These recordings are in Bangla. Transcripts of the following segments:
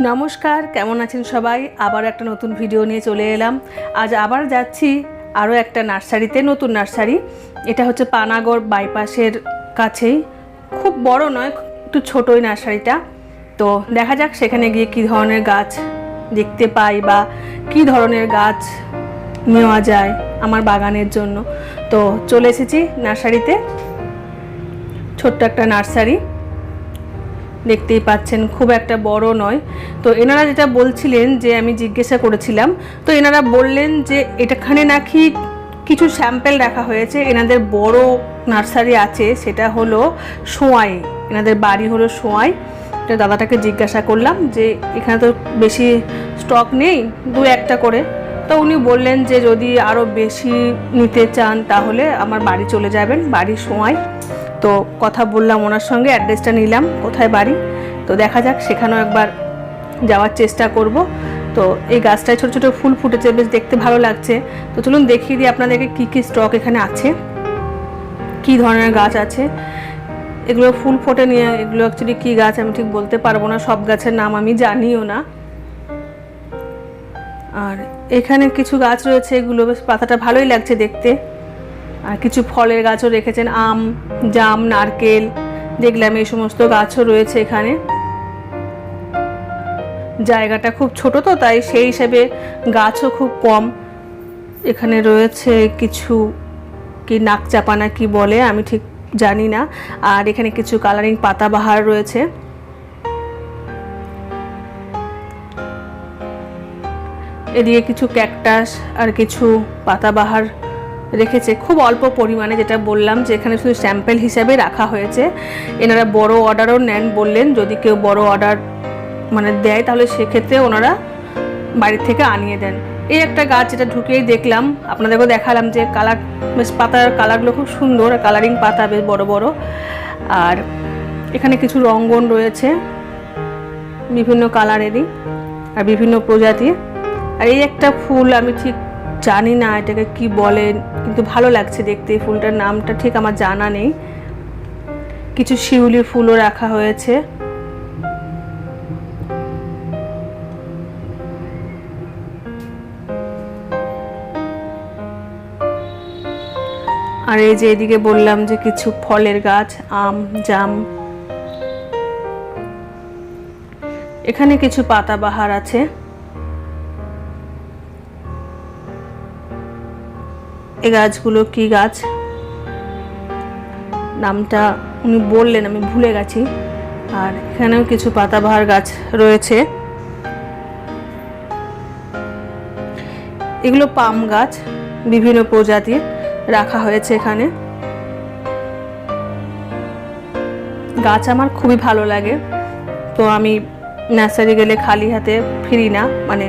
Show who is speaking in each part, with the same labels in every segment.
Speaker 1: নমস্কার, কেমন আছেন সবাই? আবার একটা নতুন ভিডিও নিয়ে চলে এলাম। আজ আবার যাচ্ছি আরও একটা নার্সারিতে, নতুন নার্সারি। এটা হচ্ছে পানাগড় বাইপাসের কাছেই। খুব বড় নয়, একটু ছোটোই নার্সারিটা। তো দেখা যাক সেখানে গিয়ে কী ধরনের গাছ দেখতে পাই বা কী ধরনের গাছ নেওয়া যায় আমার বাগানের জন্য। তো চলে এসেছি নার্সারিতে। ছোট্ট একটা নার্সারি। দেখতেই পাচ্ছেন, খুব একটা বড় নয়। তো এনারা যেটা বলছিলেন যে আমি জিজ্ঞাসা করেছিলাম, তো এনারা বললেন যে এটাখানে নাকি কিছু স্যাম্পেল রাখা হয়েছে। এনাদের বড় নার্সারি আছে, সেটা হলো সোয়াই। এনাদের বাড়ি হলো সোয়াই। তো দাদাটাকে জিজ্ঞাসা করলাম যে এখানে তো বেশি স্টক নেই, দু একটা করে। তো উনি বললেন যে যদি আরও বেশি নিতে চান তাহলে আমার বাড়ি চলে যাবেন, বাড়ি সোয়াই। তো কথা বললাম ওনার সঙ্গে অ্যাড্রেসটা নিলাম, কোথায় বাড়ি? তো দেখা যাক, সেখানেও একবার যাওয়ার চেষ্টা করব। তো এই গাছটায় ছোটো ছোটো ফুল ফুটেছে, বেশ দেখতে ভালো লাগছে। তো চলুন দেখিয়ে দিই আপনাদেরকে কী কী স্টক এখানে আছে। কী ধরনের গাছ আছে। এগুলো ফুল ফোটে নিয়ে, এগুলো অ্যাকচুয়ালি কী গাছ আমি ঠিক বলতে পারব না, সব গাছের নাম আমি জানিও না। আর এখানে কিছু গাছ রয়েছে, এগুলো বেশ পাতাটা ভালোই লাগছে দেখতে। কিছু ফলের গাছও রেখেছেন, আম, জাম, নারকেল, দেখলাম এই সমস্ত গাছও রয়েছে এখানে। জায়গাটা খুব ছোট তো, তাই সেই হিসেবে গাছও খুব কম। এখানে রয়েছে কিছু কি নাক চাপানা কি বলে, আমি ঠিক জানি না। আর এখানে কিছু কালারিং পাতাবাহার রয়েছে। এদিকে কিছু ক্যাকটাস আর কিছু পাতাবাহার রেখেছে। খুব অল্প পরিমাণে যেটা বললাম যে এখানে শুধু স্যাম্পেল হিসাবে রাখা হয়েছে। এনারা বড় অর্ডারও নেন বললেন, যদি কেউ বড় অর্ডার মানে দেয়, তাহলে সেক্ষেত্রে ওনারা বাড়ির থেকে আনিয়ে দেন। এই একটা গাছ যেটা ঢুকেই দেখলাম, আপনাদেরকেও দেখালাম যে কালার বেশ পাতার কালারগুলো খুব সুন্দর কালারিং পাতা বেশ বড় বড়। আর এখানে কিছু রঙ্গন রয়েছে, বিভিন্ন কালারেরই আর বিভিন্ন প্রজাতির। আর এই একটা ফুল আমি ঠিক জানি না এটাকে কি বলে, কিন্তু ভালো লাগছে দেখতে। এই ফুলটার নামটা ঠিক আমার জানা নেই। কিছু শিউলি ফুলও রাখা হয়েছে। আর এই যে এদিকে বললাম যে কিছু ফলের গাছ, আম, জাম। এখানে কিছু পাতাবাহার আছে। এই গাছগুলো কি গাছ? নামটা উনি বললেন, আমি ভুলে গেছি। আর এখানেও কিছু পাতাবাহার গাছ রয়েছে। এগুলো পাম গাছ, বিভিন্ন প্রজাতির রাখা হয়েছে এখানে। গাছ আমার খুবই ভালো লাগে। তো আমি নার্সারি গেলে খালি হাতে ফিরি না মানে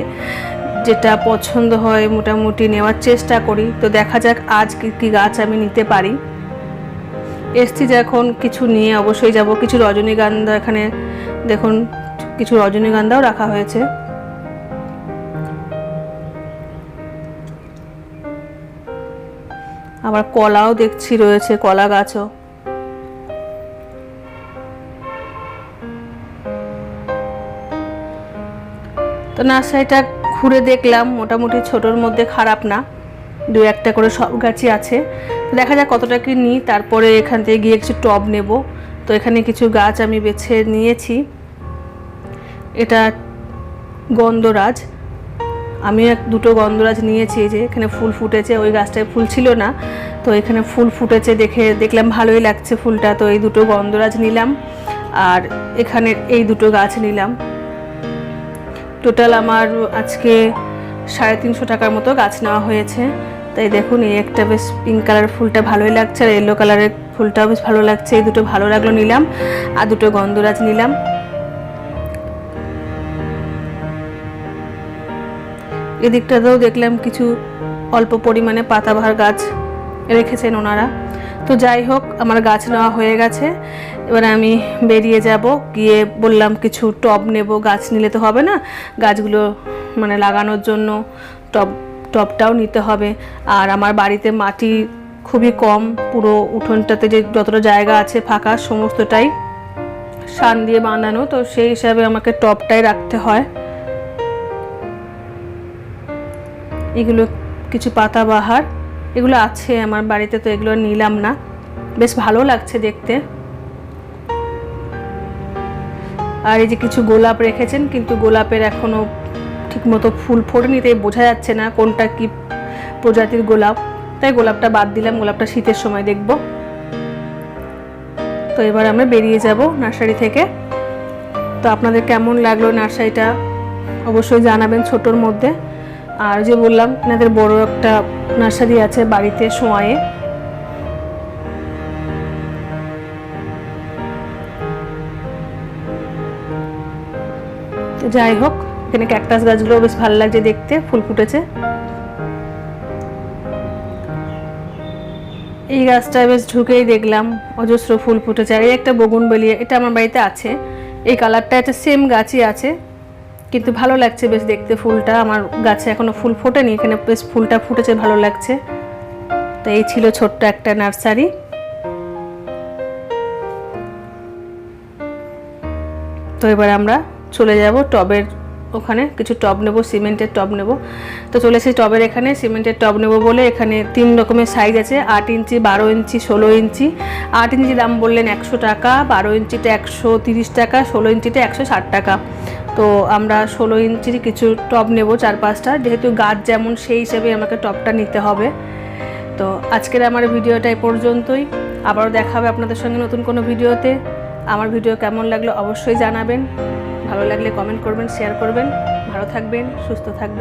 Speaker 1: যেটা পছন্দ হয় মোটামুটি নেওয়ার চেষ্টা করি। তো দেখা যাক আজ কি, কী গাছ আমি নিতে পারি। এসছি যখন কিছু নিয়ে অবশ্যই যাব। কিছু রজনীগন্ধা এখানে, দেখুন, কিছু রজনীগন্ধাও রাখা হয়েছে। আবার কলাও দেখছি রয়েছে, কলা গাছও। তো নার্সারিটা ঘুরে দেখলাম, মোটামুটি ছোটোর মধ্যে খারাপ না। দু একটা করে সব গাছই আছে। দেখা যাক কতটা কি নিই, তারপরে এখান থেকে গিয়ে কিছু টব নেব। তো এখানে কিছু গাছ আমি বেছে নিয়েছি। এটা গন্ধরাজ। আমি এক দুটো গন্ধরাজ নিয়েছি যে এখানে ফুল ফুটেছে, ওই গাছটায় ফুল ছিল না। তো এখানে ফুল ফুটেছে দেখে দেখলাম ভালোই লাগছে ফুলটা। তো এই দুটো গন্ধরাজ নিলাম, আর এখানে এই দুটো গাছ নিলাম। টোটাল আমার আজকে সাড়ে তিনশো টাকার মতো গাছ নেওয়া হয়েছে। তাই দেখুন, এই একটা বেশ পিঙ্ক কালার ফুলটা ভালোই লাগছে আর ইয়েলো কালারের ফুলটাও বেশ ভালো লাগছে। এই দুটো ভালো লাগল নিলাম, আর দুটো গন্ধরাজ নিলাম। এদিকটাতেও দেখলাম কিছু অল্প পরিমাণে পাতাবাহার গাছ রেখেছেন ওনারা। তো যাই হোক, আমার গাছ নেওয়া হয়ে গেছে। এবার আমি বেরিয়ে যাব। গিয়ে বললাম কিছু টব নেব, গাছ নিলে তো হবে না। গাছগুলো মানে লাগানোর জন্য টব, টবটাও নিতে হবে। আর আমার বাড়িতে মাটি খুবই কম, পুরো উঠোনটাতে যে যতটা জায়গা আছে ফাঁকা, সমস্তটাই শান দিয়ে বানানো। তো সেই হিসাবে আমাকে টপটাই রাখতে হয়। এগুলো কিছু পাতাবাহার এগুলো আছে, আমার বাড়িতে তো এগুলো নিলাম না। বেশ ভালো লাগছে দেখতে। আর এই যে কিছু গোলাপ রেখেছেন, কিন্তু গোলাপের এখনও ঠিকমতো ফুল ফোটেনি, তাই বোঝা যাচ্ছে না কোনটা কি প্রজাতির গোলাপ। তাই গোলাপটা বাদ দিলাম, গোলাপটা শীতের সময় দেখব। তো এবার আমরা বেরিয়ে যাব নার্সারি থেকে। তো আপনাদের কেমন লাগল নার্সারিটা, অবশ্যই জানাবেন ছোটোর মধ্যে। আর যে বললাম, এনাদের বড় একটা নার্সারি আছে বাড়িতে সোঁয়ায়ে। যাই হোক, এখানে ক্যাকটাস গাছগুলো বেশ ভালো লাগছে দেখতে, ফুল ফুটেছে। এই গাছটা বেশ ঢুকেই দেখলাম, অজস্র ফুল ফুটেছে। আর এই একটা বগুন বেলিয়ে এটা আমার বাড়িতে আছে। এই কালারটা একটা সেম গাছই আছে। কিন্তু ভালো লাগছে বেশ দেখতে ফুলটা। আমার গাছে এখনও ফুল ফোটেনি, এখানে বেশ ফুলটা ফুটেছে, ভালো লাগছে। তো এই ছিল ছোট্ট একটা নার্সারি। তো এবার আমরা চলে যাব টবের ওখানে, কিছু টব নেব, সিমেন্টের টব নেব। তো চলে এসেছি টবের এখানে, সিমেন্টের টব নেব বলে এখানে তিন রকমের সাইজ আছে, আট ইঞ্চি, বারো ইঞ্চি, ষোলো ইঞ্চি। আট ইঞ্চি দাম বললেন একশো টাকা, বারো ইঞ্চিটা একশো তিরিশ টাকা, ষোলো ইঞ্চিটা একশো ষাট টাকা। তো আমরা ষোলো ইঞ্চির কিছু টপ নেব চার পাঁচটা। যেহেতু গাছ যেমন সেই হিসেবে আমাকে টপটা নিতে হবে। তো আজকের আমার ভিডিওটা এ পর্যন্তই। আবারও দেখা হবে আপনাদের সঙ্গে নতুন কোনো ভিডিওতে। আমার ভিডিও কেমন লাগল অবশ্যই জানাবেন। ভালো লাগলে কমেন্ট করবেন শেয়ার করবেন। ভালো থাকবেন, সুস্থ থাকবেন।